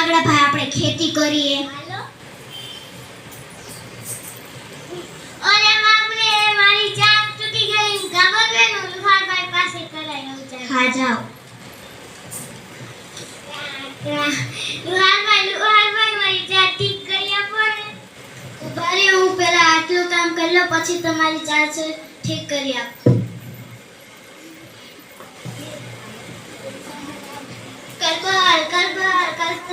કાગડા ભાઈ આપણે ખેતી કરીએ. અરે બાપરે મારી ચાક તૂટી ગઈ. ખબર છે ને લુહારભાઈ પાસે કરાયો છે હા જાઓ. લુહારભાઈ લુહારભાઈ મારી ચાક ઠીક કરી આપો ને. હું પહેલા આટલું કામ કરી લો પછી તમારી જાત ઠીક કરી આપો. કરબર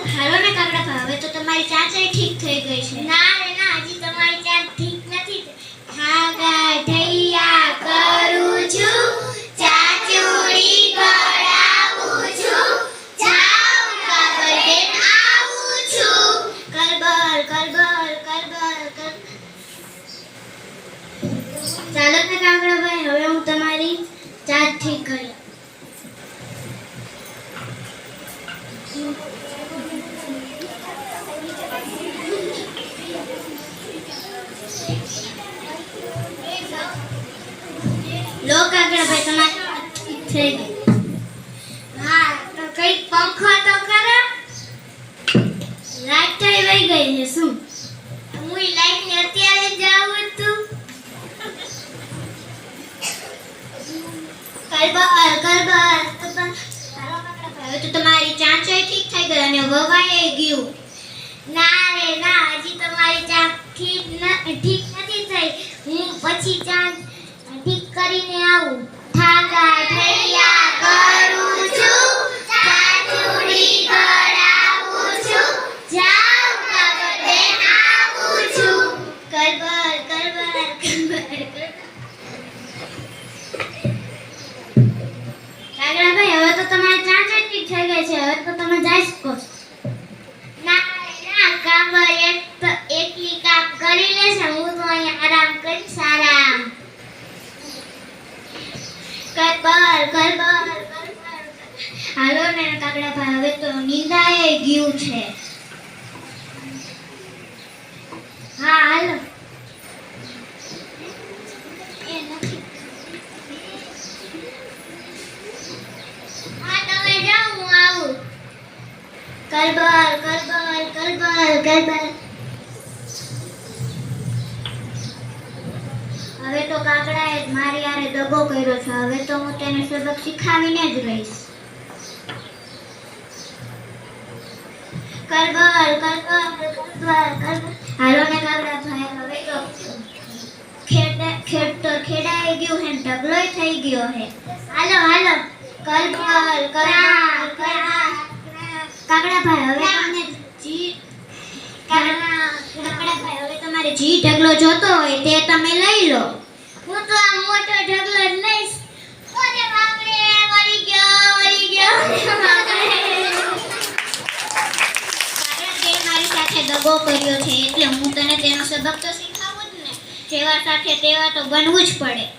હાલો ને કાગડા ભાઈ હવે તો તમારી ચાર્જ ઠીક થઈ ગઈ છે. ના રે ના હજી તમારી ચાક ઠીક નથી. ખાગા કરું છું ચાચુડી ગળાવું છું જાઉં કાગળ બેન આવું છું ચાલો ને કાગડા ભાઈ હવે હું તમારી ચાર્જ ઠીક કરી થઈ ઠીક થઈ ગઈ અને વવાઈ ગયું. ના રે, ના, હજી તમારી ચાંચ ઠીક ઠીક નથી થઈ. હું પછી ચાંચ ઠીક કરીને આવું. ઠૈયા ને ભાવે તો નિંદાએ ગયું છે. હા કરબર કરબર કરબર કરબર હવે તો કાગડાએ મારી આરે દગો કર્યો છે. હવે તો હું તેને સબક શીખાવીને જ રહીશ. કરબર કરબર કરબર કરબર હાલો ને કાગડા ભાઈ હવે તો ખેડ ખેડ ખેડાઈ ગયું હે ઢગલોય થઈ ગયો હે. હાલો હાલો. કરબર કરા કરા કાગડા ભાઈ હવે તમને જી કાગડા ભાઈ હવે તમારે જી ઢગલો જોતો હોય તે તમે લઈ લો. હું તો આ મોટો ઢગલો જ લઈશ. ઓરે બાપરે સાથે કર્યો છે એટલે હું તને તેનો સબક તો શીખવું જ ને. જેવા સાથે તેવા તો બનવું જ પડે.